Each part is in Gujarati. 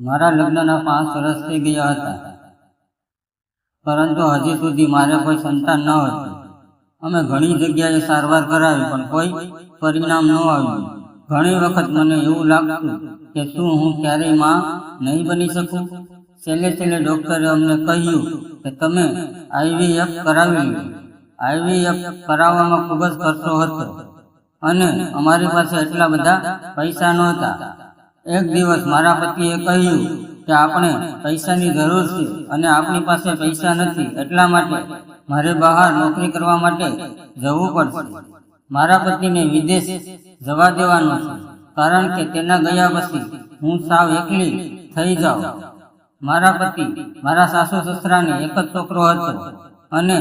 મારા લગ્નના પાંચ વર્ષ થઈ ગયા હતા. પરંતુ હજી સુધી મારે કોઈ સંતાન ન હતું. અમે ઘણી જગ્યાએ સારવાર કરાવી, પણ કોઈ પરિણામ ન આવ્યું. ઘણી વખત મને એવું લાગતું કે શું હું ક્યારેયમાં નહીં બની શકું. છેલ્લે છેલ્લે ડૉક્ટરે અમને કહ્યું કે તમે આઈવીએફ કરાવી લો. આઈવીએફ કરાવવામાં ખૂબ જ ખર્ચો હતો અને અમારી પાસે એટલા બધા પૈસા નહોતા. એક દિવસ મારા પતિએ કહ્યું કે આપણે પૈસાની જરૂર છે અને આપણી પાસે પૈસા નથી, એટલા માટે મારે બહાર નોકરી કરવા માટે જવું પડશે. મારા પતિને વિદેશ જવા દેવાનો છે, કારણ કે તેના ગયા પછી હું સાવ એકલી થઈ જાઉં. મારા પતિ મારા સાસુ સસરાને એક જ છોકરો હતો અને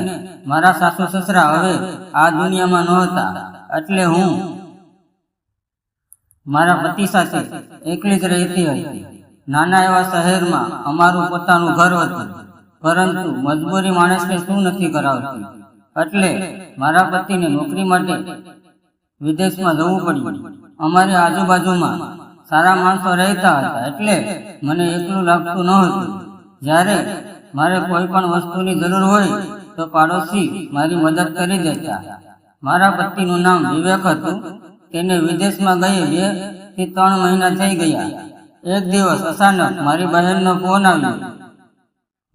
મારા સાસુ સસરા હવે આ દુનિયામાં નહોતા, એટલે હું મારા પતિ સાથે એકલી જ રહેતી હતી નાના એવા શહેરમાં અમારું પોતાનું ઘર હતું, પરંતુ મજબૂરી માણસને શું નથી કરાવતી? એટલે મારા પતિને નોકરી માટે વિદેશમાં જવું પડ્યું. અમારી આજુબાજુમાં સારા માણસો રહેતા હતા, એટલે મને એકલું લાગતું હતું. જ્યારે મારે કોઈ પણ વસ્તુની જરૂર હોય, તો પાડોશી મારી મદદ કરી દેતા. મારા પતિનું નામ વિવેક હતું તેને વિદેશમાં ગઈ બેથી ત્રણ મહિના થઈ ગયા. એક દિવસ અચાનક મારી બહેનનો ફોન આવ્યો.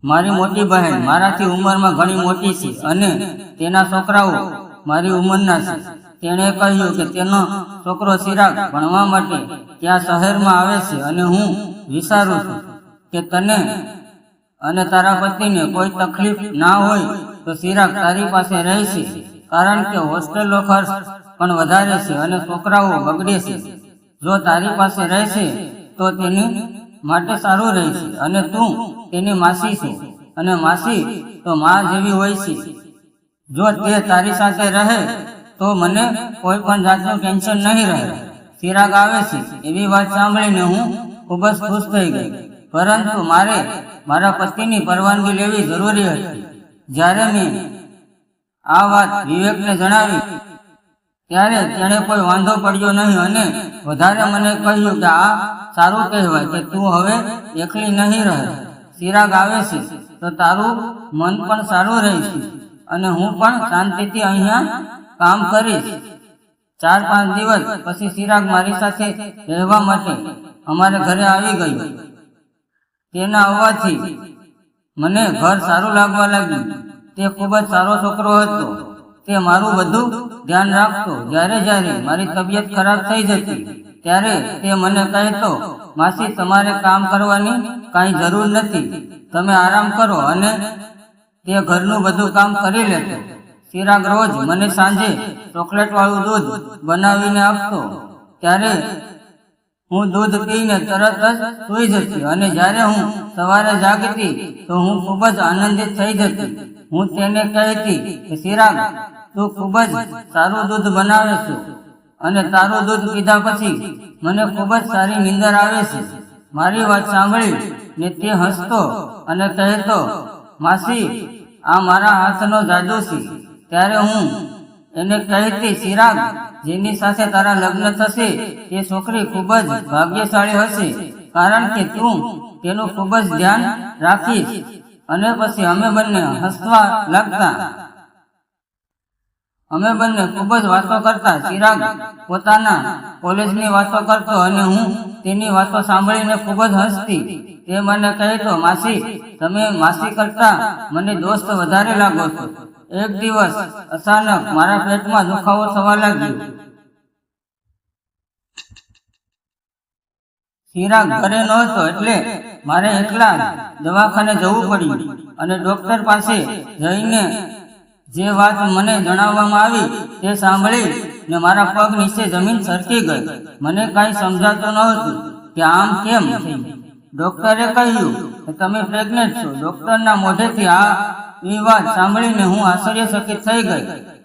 મારી મોટી બહેન, મારાથી ઉંમરમાં ઘણી મોટી છે અને તેના છોકરાઓ મારી ઉંમરના છે. તેણે કહ્યું કે તેનો છોકરો ચિરાગ ભણવા માટે ત્યાં શહેરમાં આવે છે અને હું વિચારું છું કે તને અને તારા પતિને કોઈ તકલીફ ના હોય તો ચિરાગ તારી પાસે રહેશે કારણ કે હોસ્ટેલનો ખર્ચ પણ વધારે છે અને છોકરાઓ બગડે છે. જો તારી પાસે રહેશે, તો તેની માટે સારું રહેશે. અને તું તેની માસી છે. અને માસી તો મા જેવી હોય છે. જો તે તારી સાથે રહે, તો મને કોઈ પણ જાતનું ટેન્શન નહીં રહે. ચિરાગ આવે છે. એવી વાત સાંભળીને હું ખૂબ જ ખુશ થઈ ગઈ. પરંતુ મારે મારા પતિની પરવાનગી લેવી જરૂરી હતી. જ્યારે મેં આ વાત વિવેકને જણાવી ત્યારે તેણે કોઈ વાંધો પડ્યો નહીં અને વધારે મને કહ્યું કે આ સારું કહેવાય કે તું હવે એકલી નહીં રહે. ચિરાગ આવે છે, તો તારું મન પણ સારું રહેશે અને હું પણ શાંતિથી અહીંયા કામ કરીશ. ચાર પાંચ દિવસ પછી ચિરાગ મારી સાથે રહેવા માટે અમારે ઘરે આવી ગયું. તેના આવવાથી મને ઘર સારું લાગવા લાગ્યું. તે ખૂબ જ સારો છોકરો હતો. તે મારું બધું ધ્યાન રાખતો, જ્યારે જ્યારે મારી તબિયત ખરાબ થઈ જતી, ત્યારે તે મને કહેતો, માસી, તમારે કામ કરવાની કાંઈ જરૂર નથી. તમે આરામ કરો અને તે ઘરનું બધું કામ કરી લેતો ચિરાગ રોજ મને સાંજે ચોકલેટ વાળું દૂધ બનાવીને આપતો. ત્યારે હું દૂધ પીને તરત જ સૂઈ જતી અને જ્યારે હું સવારે જાગતી તો હું ખૂબ જ આનંદિત થઈ જતી. હું તેને કહેતી કે સિરાગ તું ખૂબ જ સારું દૂધ બનાવે છે અને તારું દૂધ પીધા પછી મને ખૂબ જ સારી નીંદર આવે છે. મારી વાત સાંભળી ને તે હસતો અને કહેતો, માસી, આ મારા હાથનો જાદુ છે. ત્યારે હું એને કહેતી સિરાગ જેની સાથે તારા લગ્ન થશે, તે છોકરી ખૂબ જ ભાગ્યશાળી હશે. કારણ કે તું તેનું ખૂબ જ ધ્યાન રાખીશ. અને પછી અમે બંને હસવા લાગતા. અમે બંને ખૂબ જ વાતો કરતા. ચિરાગ પોતાના કોલેજની વાતો કરતો અને હું તેની વાતો સાંભળીને ખૂબ જ હસતી. તે મને કહેતો માસી, તમે માસી કરતા મને દોસ્ત વધારે લાગો છો. એક દિવસ અચાનક મારા પેટમાં દુખાવો થવા લાગ્યો. ચિરાગ ઘરે નહોતો એટલે મારે એકલા દવાખાને જવું પડ્યું અને ડોક્ટર પાસે જઈને જે વાત મને જણાવવામાં આવી તે સાંભળી ને મારા પગ નીચે જમીન સરકી ગઈ. મને કાંઈ સમજાતું નહોતું કે આમ કેમ થયું. ડોક્ટરે કહ્યું કે તમે પ્રેગ્નેન્ટ છો. ડોક્ટરના મોઢેથી આ એ વાત સાંભળીને હું આશ્ચર્યચકિત થઈ ગઈ.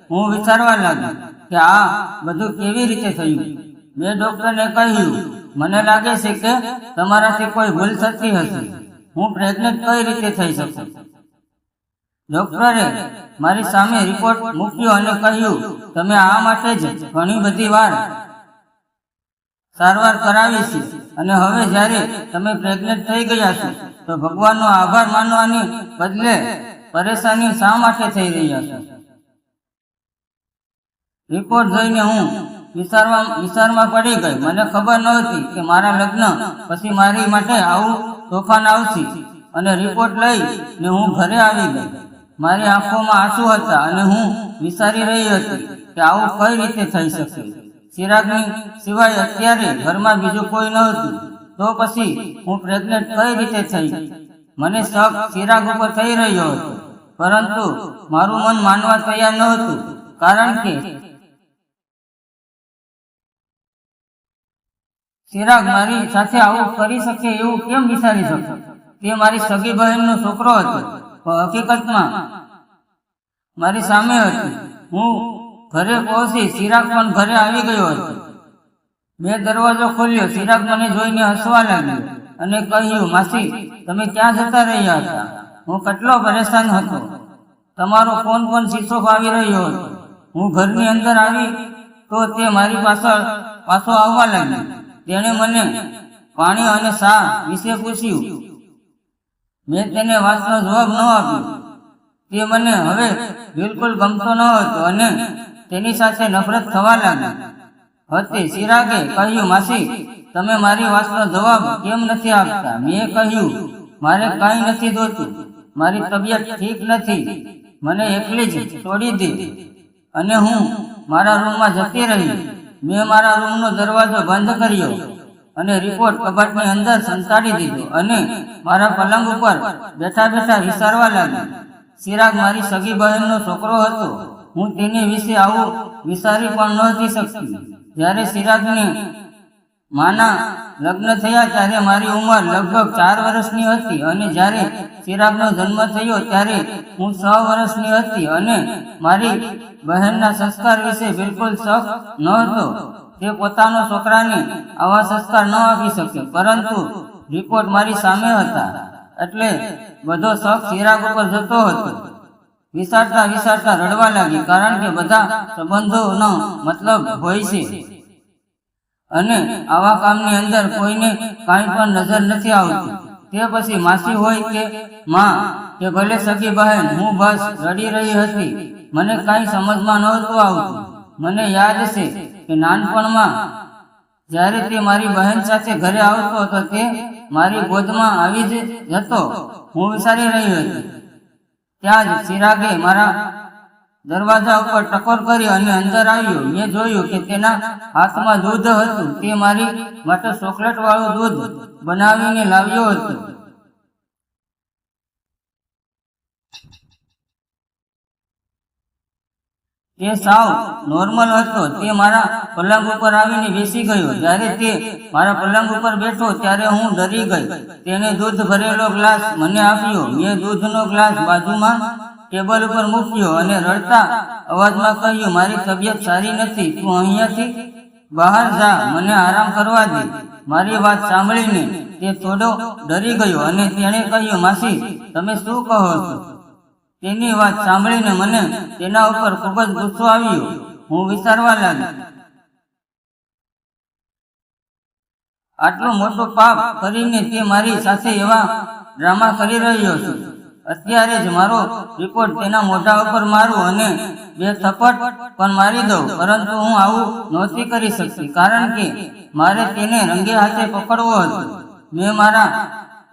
હું વિચારવા લાગી કે આ બધું કેવી રીતે થયું? મેં ડોક્ટરને કહ્યું મને લાગે છે કે તમારાથી કોઈ ભૂલ થતી હશે. હું પ્રેગ્નન્ટ કઈ રીતે થઈ શકું? ડોક્ટરે મારી સામે રિપોર્ટ મૂક્યો અને કહ્યું, તમે આ માટે જ ઘણી બધી વાર સારવાર કરાવી છે અને હવે જ્યારે તમે પ્રેગ્નેન્ટ થઈ ગયા છો, તો ભગવાનનો આભાર માનવાની બદલે પરેશાની શા માટે થઈ રહ્યા છો? રિપોર્ટ જોઈને હું વિચારવા વિચારમાં પડી ગઈ. મને ખબર નહોતી કે મારા લગ્ન પછી મારી માટે આવું તોફાન આવશે. અને રિપોર્ટ લઈ ને હું ઘરે આવી ગઈ. મારી આંખોમાં આંસુ હતા અને હું વિચારી રહી હતી કે આવું કઈ રીતે થઈ શકે? ચિરાગની સિવાય અત્યારે ઘરમાં બીજું કોઈ નહોતું. તો પછી હું પ્રેગ્નેન્ટ કઈ રીતે થઈ? મને શક ચિરાગ ઉપર થઈ રહ્યો હતો. પરંતુ મારું મન માનવા તૈયાર નહોતું. કારણ કે ચિરાગ મારી સાથે આવું કરી શકે એવું કેમ વિચારી શકો તે મારી સગી બહેનનો છોકરો હતો. હકીકતમાં મારી સામે હતી. હું ઘરે પહોંચી ચિરાગ પણ ઘરે આવી ગયો હતો. મેં દરવાજો ખોલ્યો. ચિરાગ મને જોઈને હસવા લાગ્યો અને કહ્યું, માસી, તમે ક્યાં જતા રહ્યા હતા? હું કેટલો પરેશાન હતો. તમારો ફોન પણ શીશો આવી રહ્યો હતો. હું ઘરની અંદર આવી તો તે મારી પાછળ પાછો આવવા લાગ્યો. તેણે મને પાણી અને શા વિશે પૂછ્યું. મેં તેને વાતનો જવાબ ન આપ્યો. તે મને હવે બિલકુલ ગમતો ન હતો અને તેની સાથે નફરત થવા લાગી. હતી ચિરાગે કહ્યું, માસી, તમે મારી વાતનો જવાબ કેમ નથી આપતા? મેં કહ્યું, મારે કાંઈ નથી જોતું. મારી તબિયત ઠીક નથી. મને એકલી જ છોડી દે. અને હું મારા રૂમમાં જતી રહી. મેં મારા રૂમનો દરવાજો બંધ કર્યો અને રિપોર્ટ કબાટની અંદર સંતાડી દીધો અને મારા પલંગ ઉપર બેઠા બેઠા વિચારવા લાગ્યો. ચિરાગ મારી સગી બહેનનો છોકરો હતો. હું તેની વિશે આવું વિચારી પણ નહોતી શકતી. જ્યારે ચિરાગની માના લગ્ન થયા ત્યારે મારી ઉંમર લગભગ ચાર વર્ષની હતી અને જ્યારે ચિરાગનો જન્મ થયો ત્યારે હું છ વર્ષની હતી અને મારી બહેનના સંસ્કાર વિશે બિલકુલ શખ ન હતો તે પોતાનો છોકરાને આવા સંસ્કાર ન આપી શક્યો, પરંતુ રિપોર્ટ મારી સામે હતા એટલે બધો શખ ચિરાગ ઉપર જતો હતો. વિચારતા વિચારતા રડવા લાગી, કારણ કે બધા સંબંધોનો મતલબ હોય છે. અને આવા કામની અંદર કોઈને કાંઈ પણ નજર નથી આવતી. તે પછી માસી હોય કે માં, કે ભલે સગી બહેન, હું બસ રડી રહી હતી. મને કાંઈ સમજમાં નહોતું આવતું. મને યાદ છે કે નાનપણમાં જ્યારે તે મારી બહેન સાથે ઘરે આવતો હતો તે મારી ગોદમાં આવી જ જતો. હું વિચારી રહી હતી. ત્યાં જ ચિરાગે મારા દરવાજા ઉપર ટકોર કરી અને અંદર આવ્યો. મેં જોયું કે તેના હાથમાં દૂધ હતું. તે મારી માટે ચોકલેટ વાળું દૂધ બનાવીને લાવ્યો હતો. તે સાવ નોર્મલ હતો. તે મારા પલંગ ઉપર આવીને બેસી ગયો. જ્યારે તે મારા પલંગ ઉપર બેઠો ત્યારે હું ડરી ગઈ. તેને દૂધ ભરેલો ગ્લાસ મને આપ્યો. મેં દૂધનો ગ્લાસ બાજુમાં ટેબલ ઉપર મૂક્યો અને રડતા અવાજમાં કહ્યું, મારી તબિયત સારી નથી. તું અહીંયાથી બહાર જા. મને આરામ કરવા દે. મારી વાત સાંભળીને તે થોડો ડરી ગયો અને તેણે કહ્યું, માસી, તમે શું કહો છો? તેની વાત સાંભળીને મને તેના ઉપર ખૂબ જ ગુસ્સો આવ્યો. હું વિચારવા લાગી આટલો મોટો પાપ કરીને તે મારી સાથે એવા ડ્રામા કરી રહ્યો છે. અત્યારે જ મારો રિપોર્ટ તેના મોઢા ઉપર મારું અને બે થપટ પણ મારી દઉં, પરંતુ હું આવું નહોતી કરી શકતી, કારણ કે મારે તેને રંગે હાથે પકડવો હતો. મેં મારા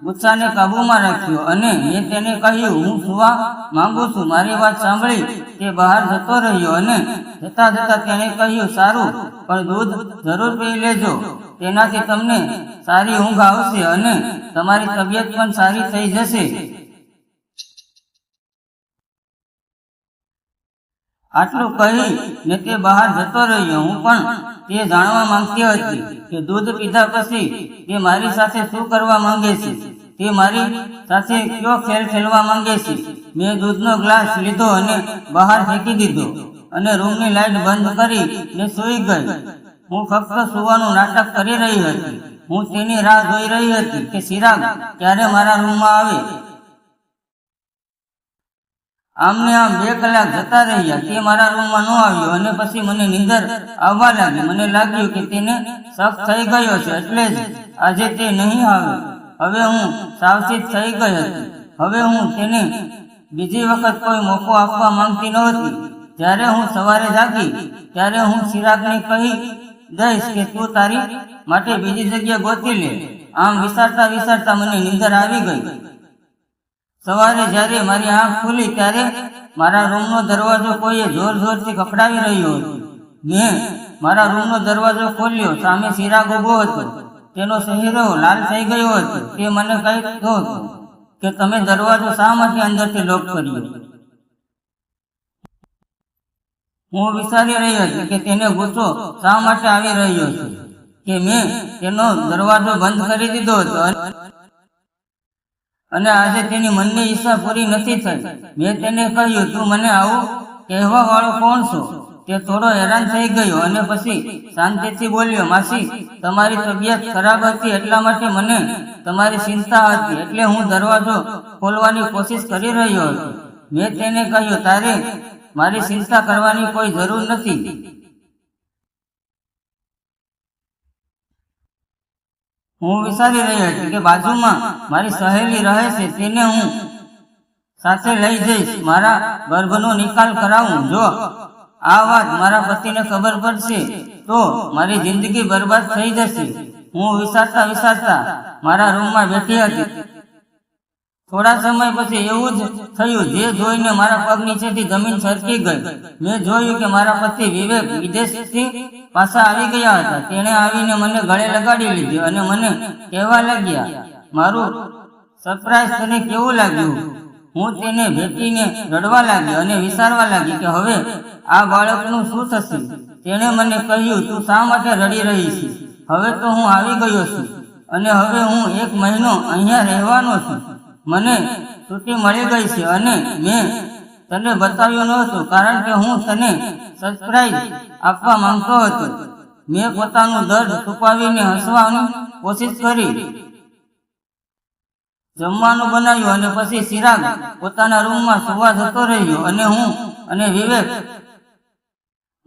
ગુસ્સાને કાબૂમાં રાખ્યો અને મેં તેને કહ્યું, હું સુવા માંગુ છું. મારી વાત સાંભળી. તે બહાર જતો રહ્યો અને જતા જતા તેણે કહ્યું, સારું, પણ દૂધ જરૂર પી લેજો. તેનાથી તમને સારી ઊંઘ આવશે અને તમારી તબિયત પણ સારી થઈ જશે. આટલું કહી ને તે બહાર જતો રહ્યો. હું પણ તે જાણવા માંગતી હતી કે દૂધ પીધા પછી તે મારી સાથે શું કરવા માંગે છે? તે મારી સાથે કયો ખેલ ખેલવા માંગે છે? મેં દૂધનો ગ્લાસ લીધો અને બહાર ફેંકી દીધો અને રૂમની લાઇટ બંધ કરી ને સૂઈ ગઈ. હું ફક્ત સુવાનું નાટક કરી રહી હતી. હું તેની રાહ જોઈ રહી હતી કે સિરાગ ક્યારે મારા રૂમમાં આવે? આમને આમ બે કલાક જતા રહ્યા. તે મારા રૂમમાં ન આવ્યો અને પછી મને નીંદર આવવા લાગી. મને લાગ્યું કે તેને શક થઈ ગયો છે એટલે જ આજે તે નહીં આવે. હવે હું સાવચેત થઈ ગઈ હતી. હવે હું તેને બીજી વખત કોઈ મોકો આપવા માંગતી નહોતી. જ્યારે હું સવારે જાગી, ત્યારે હું ચિરાગને કહી દઈશ કે તું તારી માટે બીજી જગ્યા ગોતી લે. આમ વિચારતા વિચારતા મને નીંદર આવી ગઈ. સવારે જ્યારે મારી આંખ ખુલી ત્યારે મારા રૂમનો દરવાજો કોઈએ જોર જોરથી ખખડાવી રહ્યો હતો. મેં મારા રૂમનો દરવાજો ખોલ્યો, સામે શિરાગ ઊભો હતો. તેનો ચહેરો લાલ થઈ ગયો હતો. તે મને કહેતો હતો કે તમે દરવાજો શા માટે અંદરથી લોક કર્યો? હું વિચારી રહ્યો હતો કે તેને ગુસ્સો શા માટે આવી રહ્યો છે? કે મેં તેનો દરવાજો બંધ કરી દીધો હતો. અને આજે તેની મનની ઈચ્છા પૂરી નથી થઈ. મેં તેને કહ્યું, તું મને આવું કહેવા વાળો કોણ છો? તે થોડો હેરાન થઈ ગયો અને પછી શાંતિથી બોલ્યો, માસી, તમારી તબિયત ખરાબ હતી એટલા માટે મને તમારી ચિંતા હતી, એટલે હું દરવાજો ખોલવાની કોશિશ કરી રહ્યો હતો. મેં તેને કહ્યું, તારે મારી ચિંતા કરવાની કોઈ જરૂર નથી. હું વિચારી રહ્યો છું કે બાજુમાં મારી સહેલી રહે છે તેને હું સાથે લઈ જઈશ, મારા ગર્ભનો નિકાલ કરાવું. જો આ વાત મારા પતિને ખબર પડશે, તો મારી જિંદગી બરબાદ થઈ જશે. હું વિચારતા વિચારતા મારા રૂમમાં બેઠી હતી. થોડા સમય પછી એવું જ થયું, જે જોઈને મારા પગ નીચેથી જમીન સરકી ગઈ. મેં જોયું કે મારા પતિ વિવેક વિદેશથી પાછા આવી ગયા હતા. તેણે આવીને મને ગળે લગાડી લીધી અને મને કહેવા લાગ્યા, મારું સરપ્રાઈઝ તને કેવું લાગ્યું? હું તેને ભેટીને રડવા લાગ્યો અને વિચારવા લાગી કે હવે આ બાળકનું શું થશે? તેણે મને કહ્યું, તું શા માટે રડી રહી છે? હવે તો હું આવી ગયો છું અને હવે હું એક મહિનો અહીંયા રહેવાનો છું. મને છૂટી મળી ગઈ છે અને મેં તને બતાવ્યું નહોતું, કારણ કે હું તને સરપ્રાઈઝ આપવા માંગતો હતો. મેં પોતાનું દર્દ છુપાવીને હસવાની કોશિશ કરી. જમવાનું બનાવ્યું અને પછી ચિરાગ પોતાના રૂમમાં સુવા જતો રહ્યો અને હું અને વિવેક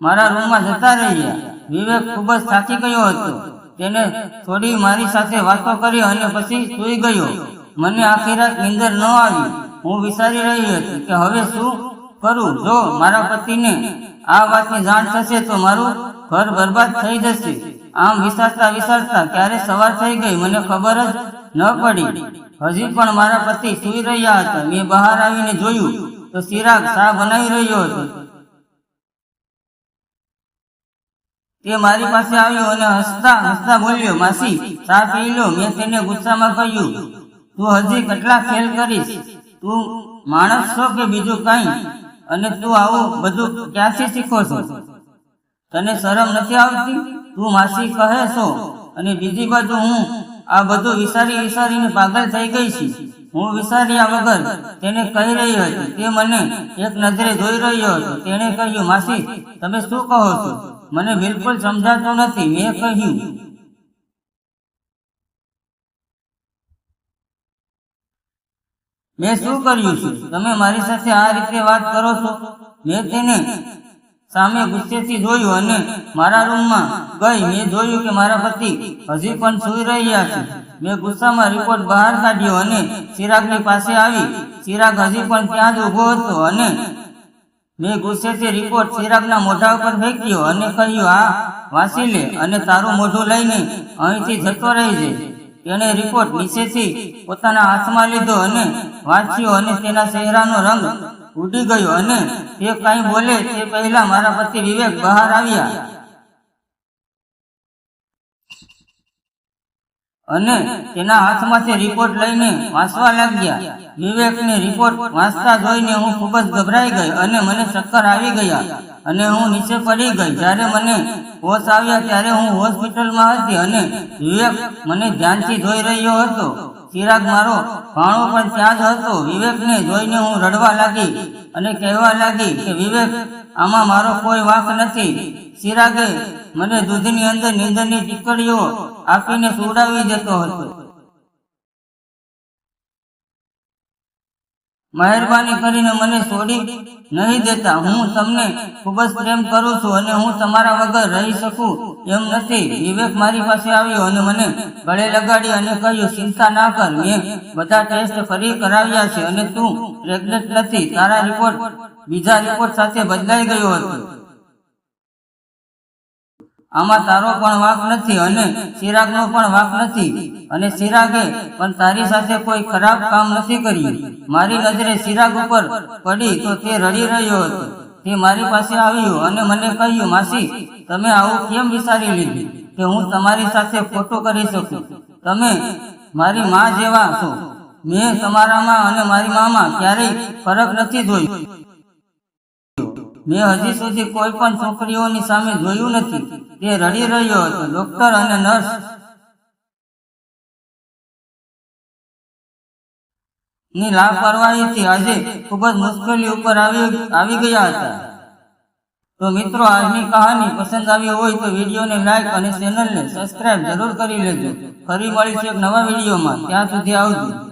મારા રૂમમાં જતા રહ્યા. વિવેક ખૂબ જ થાકી ગયો હતો. તેને થોડી મારી સાથે વાતો કરી અને પછી સૂઈ ગયો. મને આખી રાત નિંદર ન આવી. હું વિચારી રહી હતી કે હવે શું કરું? જો મારા પતિને આ વાતની જાણ થશે તો મારું ઘર બરબાદ થઈ જશે. આમ વિચારતા વિચારતા ક્યારે સવાર થઈ ગઈ મને ખબર જ ન પડી. હજી પણ મારા પતિ સૂઈ રહ્યા હતા. મેં બહાર આવીને જોયું તો ચિરાગ ચા બનાવી રહ્યો હતો? તે મારી પાસે આવ્યો અને હસતા હસતા બોલ્યો, માસી, ચા પી લો. મેં તેને ગુસ્સામાં કહ્યું તું હજી કેટલા ખેલ કરીશ? તું માણસ છો કે બીજું કઈ? અને તું આવું બધું ક્યાંથી શીખો છો? તને શરમ નથી આવતી? તું માસી કહે છો. અને બીજી બાજુ હું આ બધું વિચારી વિચારીને પાગલ થઈ ગઈ છું. હું વિચાર્યા વગર તેને કહી રહી હતી. તે મને એક નજરે જોઈ રહ્યો હતો. તેણે કહ્યું, માસી, તમે શું કહો છો? મને બિલકુલ સમજાતું નથી. મેં કહ્યું મેં શું કર્યું છે? તમે મારી સાથે આ રીતે વાત કરો છો? મેં તેને સામે ગુસ્સેથી જોયું અને મારા રૂમમાં ગઈ. મેં જોયું કે મારા પતિ હજી પણ સૂઈ રહ્યા છે. મેં ગુસ્સામાં રિપોર્ટ બહાર કાઢ્યો અને ચિરાગની પાસે આવી. ચિરાગ હજી પણ ત્યાં જ ઊભો હતો અને મેં ગુસ્સેથી રિપોર્ટ ચિરાગના મોઢા ઉપર ફેંક્યો અને કહ્યું આ વાસી લે. અને તારું મોઢું લઈને અહીંથી જતો રહી જાય. તેણે રિપોર્ટ નીચેથી પોતાના હાથમાં લીધો અને વાંચ્યો અને તેના ચહેરાનો રંગ ઉડી ગયો અને તે કાંઈ બોલે તે પહેલા મારા પતિ વિવેક બહાર આવ્યા. અને તેના હાથમાંથી રિપોર્ટ લઈને વાંચવા લાગ્યા. વિવેકને રિપોર્ટ વાંચતા જોઈને હું ખૂબ જ ગભરાઈ ગઈ અને મને ચક્કર આવી ગયા અને હું નીચે પડી ગઈ. જ્યારે મને હોશ આવ્યા ત્યારે હું હોસ્પિટલમાં હતી અને વિવેક મને ધ્યાનથી જોઈ રહ્યો હતો. ચિરાગ મારો, ભાણો પણ ત્યાં જ હતો. વિવેકને જોઈને હું રડવા લાગી અને કહેવા લાગી કે, વિવેક, આમાં મારો કોઈ વાંક નથી. ચિરાગે મને દૂધની અંદર નીંદરની ટીકડીઓ આપીને સુવડાવી જતો હતો. મહેરબાની કરીને મને છોડી નહીં દેતા. હું તમને ખૂબ જ પ્રેમ કરું છું અને હું તમારા વગર રહી શકું એમ નથી. વિવેક મારી પાસે આવ્યો અને મને ગળે લગાડી અને કહ્યું, ચિંતા ના કર, મેં બધા ટેસ્ટ ફરી કરાવ્યા છે અને તું પ્રેગ્નન્ટ નથી. તારા રિપોર્ટ બીજા રિપોર્ટ સાથે બદલાઈ ગયો હતો. આમાં તારો પણ વાંક નથી અને ચિરાગનો પણ વાંક નથી. અને ચિરાગે પણ તારી સાથે કોઈ ખરાબ કામ નથી કર્યું. મારી નજરે ચિરાગ ઉપર પડી તો તે રડી રહ્યો હતો. તે મારી પાસે આવ્યો અને મને કહ્યું, માસી, તમે આવું કેમ વિચારી લીધું કે હું તમારી સાથે ફોટો કરી શકું? તમે મારી માં જેવા છો. મેં તમારામાં અને મારી મામાં ક્યારેય ફરક નથી જોયો. મેં હજી સુધી કોઈ પણ છોકરીઓની સામે જોયું નથી. તે રડી રહ્યો હતો ડોક્ટર અને નર્સની લાપરવાહીથી આજે ખૂબ જ મુશ્કેલી ઉપર આવી આવી ગયા હતા. તો મિત્રો, આજની કહાની પસંદ આવી હોય તો વિડીયોને લાઈક અને ચેનલને સબસ્ક્રાઇબ જરૂર કરી લેજો. ફરી મળીશું એક નવા વિડીયોમાં. ત્યાં સુધી આવજો.